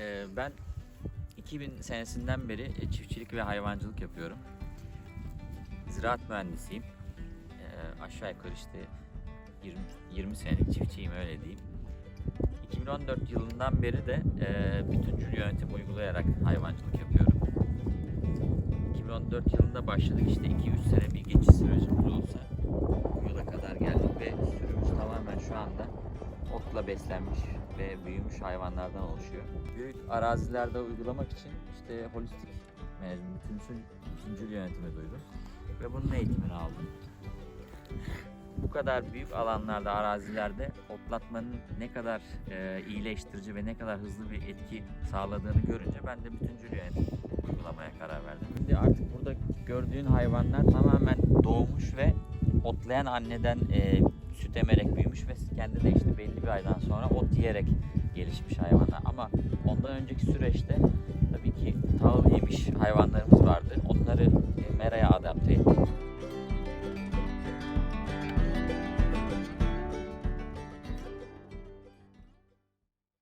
Ee, ben 2000 senesinden beri e, çiftçilik ve hayvancılık yapıyorum. Ziraat mühendisiyim. Ee, aşağı yukarı işte 20, 20 senelik çiftçiyim öyle diyeyim. 2014 yılından beri de e, bütüncül yönetim uygulayarak hayvancılık yapıyorum. 2014 yılında başladık işte 2-3 sene bir geçiş sürecimiz olsa bu yıla kadar geldik ve sürümüz tamamen şu anda otla beslenmiş ve büyümüş hayvanlardan oluşuyor. Büyük arazilerde uygulamak için işte holistik bütünsül, bütüncül yönetimi duydum ve bunun eğitimini aldım. Bu kadar büyük alanlarda, arazilerde otlatmanın ne kadar e, iyileştirici ve ne kadar hızlı bir etki sağladığını görünce ben de bütüncül yönetim uygulamaya karar verdim. Şimdi artık burada gördüğün hayvanlar tamamen doğmuş ve otlayan anneden e, süt emerek büyümüş ve kendi de işte belli bir aydan sonra ot yiyerek gelişmiş hayvanlar. Ama ondan önceki süreçte tabii ki tahıl yemiş hayvanlarımız vardı. Onları